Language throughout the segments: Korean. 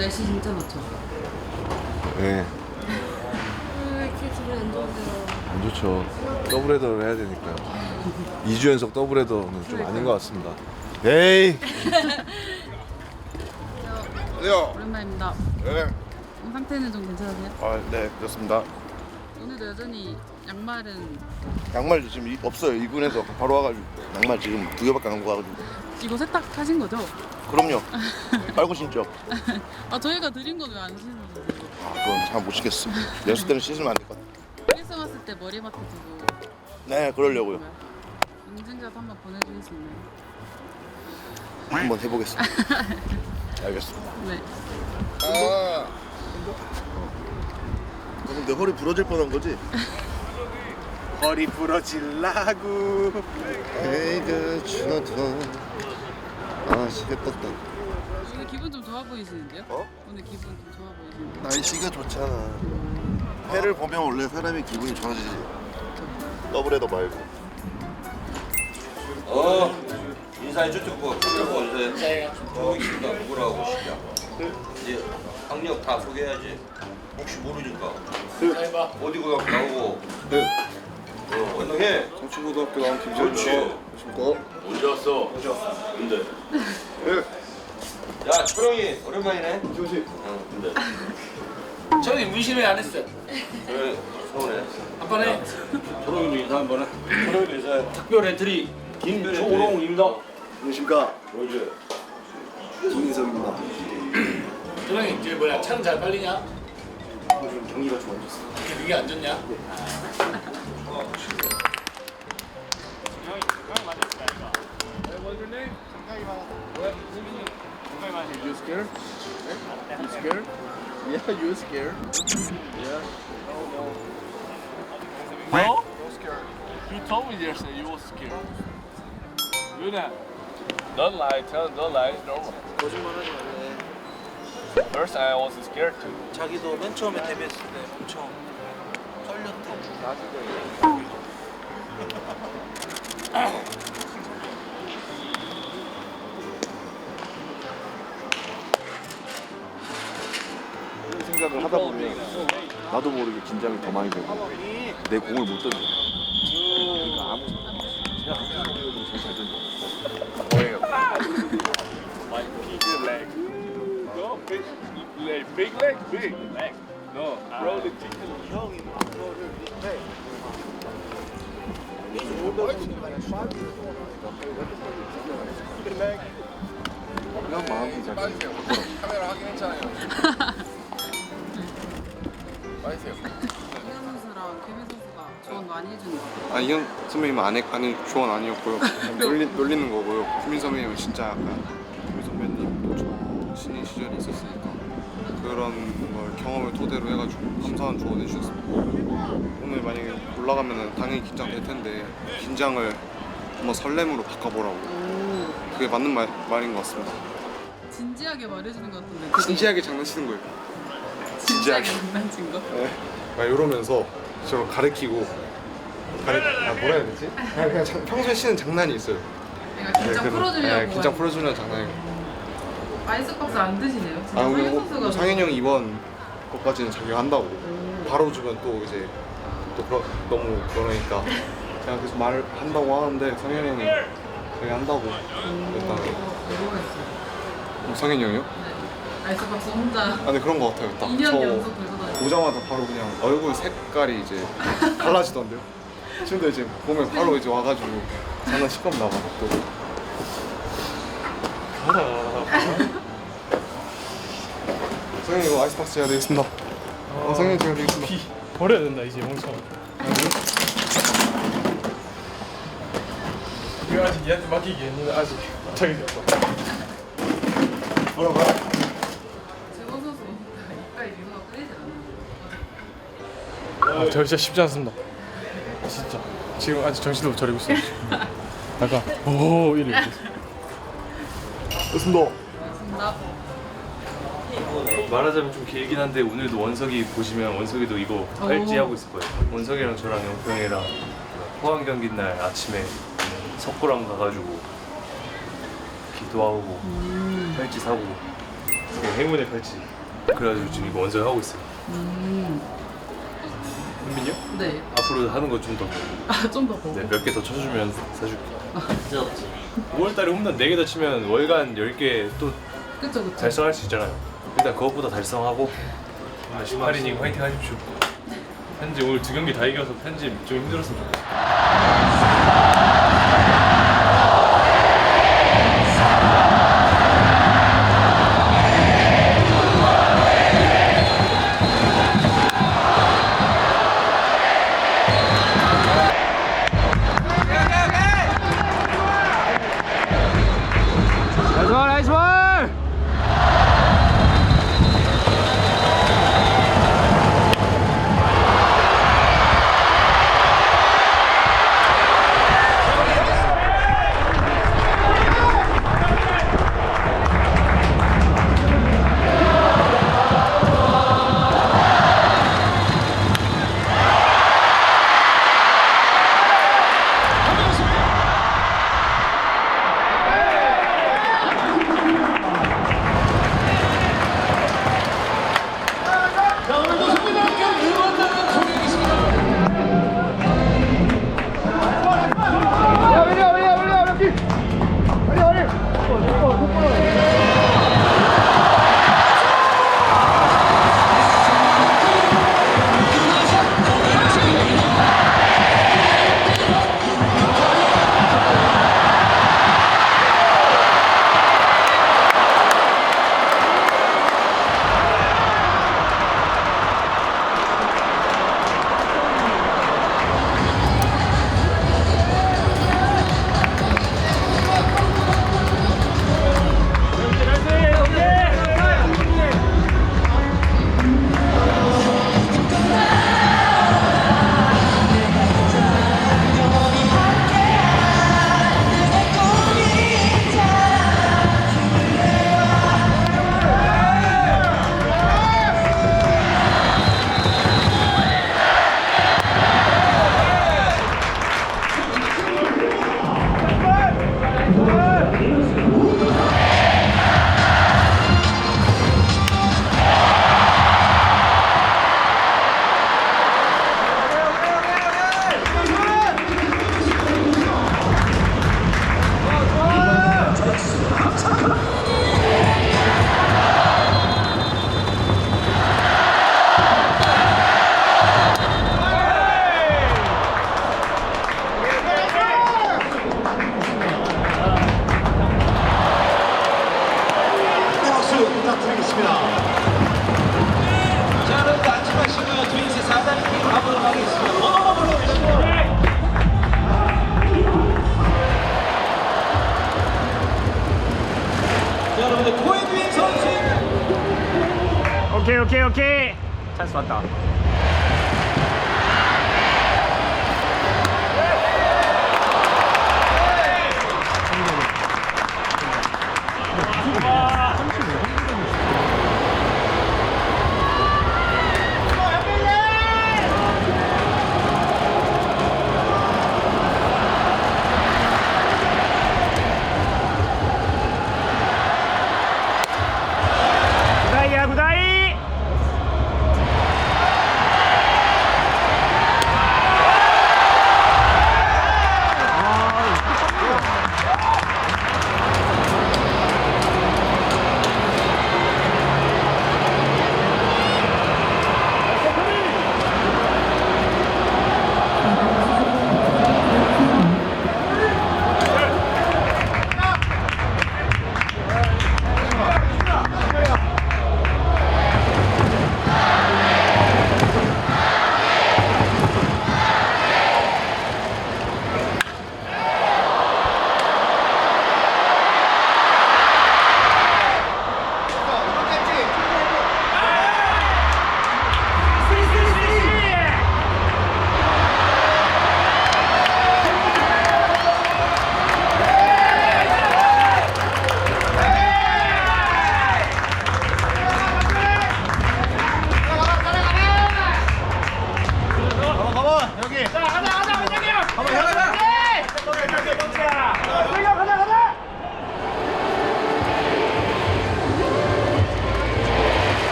날씨 진짜 좋죠. 네, 왜 이렇게 기분 안 좋은데요? 안 좋죠. 더블 헤더를 해야 되니까. 2주 연속 더블 헤더는 좀 아닌 것 같습니다. 에이! 요 오랜만입니다. 네. 상태는 좀 괜찮으세요? 아, 네, 그렇습니다. 오늘도 여전히 양말은 양말 지금 이- 없어요. 이군에서 바로 와가지고 양말 지금 두 개밖에 안 갖고 와가지고. 이거 세탁하신 거죠? 그럼요. 빨고 신죠. 아 저희가 드린 건 왜 안 신으세요? 아, 그건 잘 못 신겠어. 연습 때는 씻으면 안 될 것 같아. 크리스마스 때 머리맡에 두고 네, 그러려고요. 인증샷 한번 보내주실 수 있나요? 한번 해보겠습니다. 알겠습니다. 네. 아. 내 허리 부러질 뻔한 거지? 허리 부러질라고. 에이그 추나도 아 예뻤다. 오늘 기분 좀 좋아 보이시는데요? 어? 오늘 기분 좀 좋아 보이시는데 날씨가 좋잖아. 해를 보면 원래 사람이 기분이 좋아지지. 더블헤더 말고. 어 인사해 주특보 특보 인사해 저기 있습니다 누구라고 시작. 이제 학력 다 소개해야지. 혹시 모르니까. 어디 고등학교 나오고 어 운동해 정치고등학교 나온 그렇지. 김재현입니다 언제 왔어? 근데. 야 초롱이 오랜만이네. 조심 어 근데. 저기 문신 왜안 했어요? 그래 서운해. 한 번에 초롱이도 인사 한번 해. 초롱이도 인사해. 특별 엔트리. 김초롱입니다. 안녕하십니까? 로즈 김인석입니다. 조롱이 이제 뭐야 차는 잘 빨리냐? 요즘 경기가 좋아졌어 그게 안 좋냐? You scared? You scared? Yeah, you scared? Yeah. No? You told me yesterday you were scared. Luna, don't lie. Tell them don't lie. It's normal. 거짓말하지 말래. First, I was scared too. 자기도 맨 처음에 데뷔했을 때 엄청 떨렸대. 이런 생각을 하다 보면 나도 모르게 긴장이 더 많이 되고 내 공을 못 던져 그러니까 아무 제가 아무리 공을 잘 던져? My big leg. No, big leg. Big leg. Big leg. No, bro, the chicken. 형이 그거를 밑에 그냥 마음이 잘 카메라 확인했잖아요. 빠지세요. 이현 선수랑 개미 선수가 조언 많이 해주는 것 같아요. 아 이현 선배님은 안, 해, 아니 조언 아니었고요. 그냥 놀리, 놀리는 거고요. 수민 선배님은 진짜 약간 수민 선배님도 저 신인 시절이 있었으니까 그런 걸 경험을 토대로 해가지고 감사한 조언해 주셨습니다. 오늘 만약에 올라가면은 당연히 긴장될 텐데 긴장을 한번 설렘으로 바꿔보라고 그게 맞는 말, 말인 것 같습니다. 진지하게 말해주는 것 같은데 되게 진지하게 장난치는 거예요. 진지하게 장난친 거? 막 이러면서 저를 가르치고 가르 아 뭐라 해야 되지? 그냥, 그냥 장- 평소에 치는 장난이 있어요. 내가 긴장 그래서- 풀어주려고 네, 긴장 풀어주는 장난이에요. 아이스박스 안 드시네요? 진짜 아 상현 오늘 선수가 뭐, 상현이 형 이번 것까지는 자기가 한다고. 바로 주면 또 이제 또 그러, 너무 그러니까. 제가 계속 말을 한다고 하는데 상현이 형이 자기 한다고. 일단. 뭐가 있어요? 뭐 상현이 형이요? 아이스박스 혼자. 아 근데 그런 거 같아요 딱. 2년 저 연속 들고 다니고 오자마자 바로 그냥 얼굴 색깔이 이제 달라지던데요? 지금도 이제 보면 바로 이제 와가지고 장난칠 겁나 봐또 상현이 이거 아이스박스 해야 되겠습니다 어, 상현이 제가 되겠습니다 버려야 된다 이제 멍청. 이거 아직 얘한테 맡기기에는 아직 자기 됐어. 뭐라고? 재원 선수 이빨 미소가 끊이질 않아요 아, 저 진짜 쉽지 않습니다. 진짜 지금 아직 정신도 못 차리고 있어요. 약간 오 이래. 맞습니다 말하자면 좀 길긴 한데 오늘도 원석이 보시면 원석이도 이거 팔찌 하고 있을 거예요. 원석이랑 저랑 영표 형이랑 포항 경기 날 아침에 석고랑 가가지고 기도하고 팔찌 사고 그 행운의 팔찌. 그래가지고 지금 이거 원서 하고 있어요. 음. 현민이 요? 네. 앞으로 하는 거 좀 더. 아, 좀 더 보고. 네, 몇 개 더 쳐주면 사줄게. 5월달에 홈런 4개 더 치면 월간 10개 또 그쵸, 그쵸. 달성할 수 있잖아요. 일단 그것보다 달성하고 18이닝 화이팅 하십시오. 편지 오늘 두 경기 다 이겨서 편집 좀 힘들었으면 좋겠어요.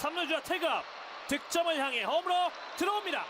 3루주와 태그업 득점을 향해 홈으로 들어옵니다.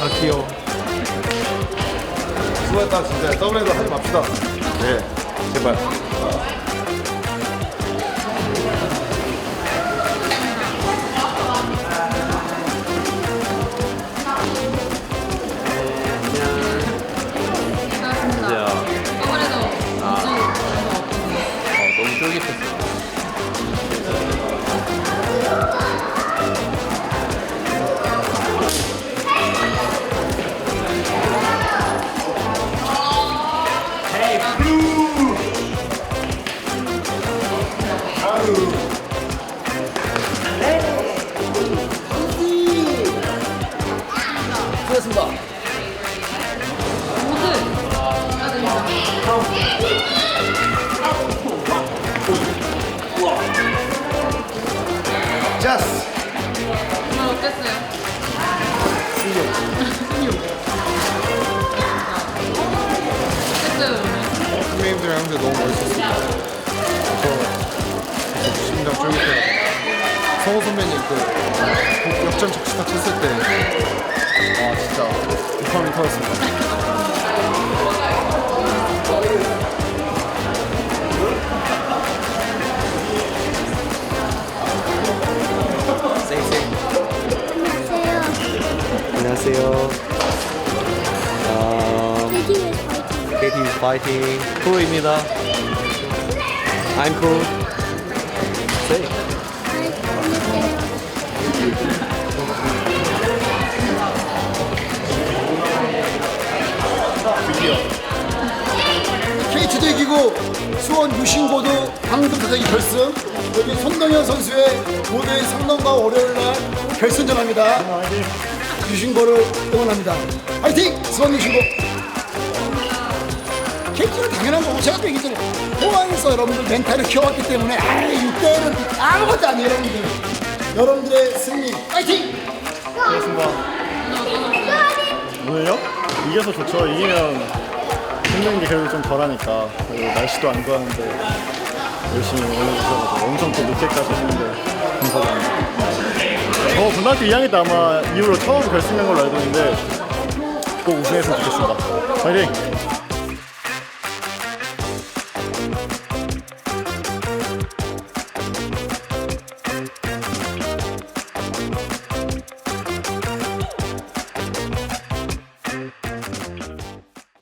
아 귀여워. 수고했다 진짜. 더블헤더 하지 맙시다. 네, 제발. 파이팅. 코입니다. I'm cool. Say. KT도 이기고 수원 유신고도 방금 사장이 결승 여기 손동현 선수의 모델 상동과 월요일날 결승전합니다 유신고를 응원합니다 화이팅 수원 유신고 당연한 거고 제가 또 얘기 전에 포항에서 여러분들 멘탈을 키워왔기 때문에 아 6대는 아무것도 아니에요 여러분들 여러분들의 승리 화이팅 오늘요? 이겨서 좋죠. 이기면 힘든 게 그래도 좀 덜하니까 그리고 날씨도 안 좋았는데 열심히 응원해주셔서 엄청 또 늦게까지 했는데 감사드립니다. 저 고등학교 2학년 때 아마 이후로 처음 결승한 걸로 알고 있는데 꼭 우승했으면 좋겠습니다. 파이팅!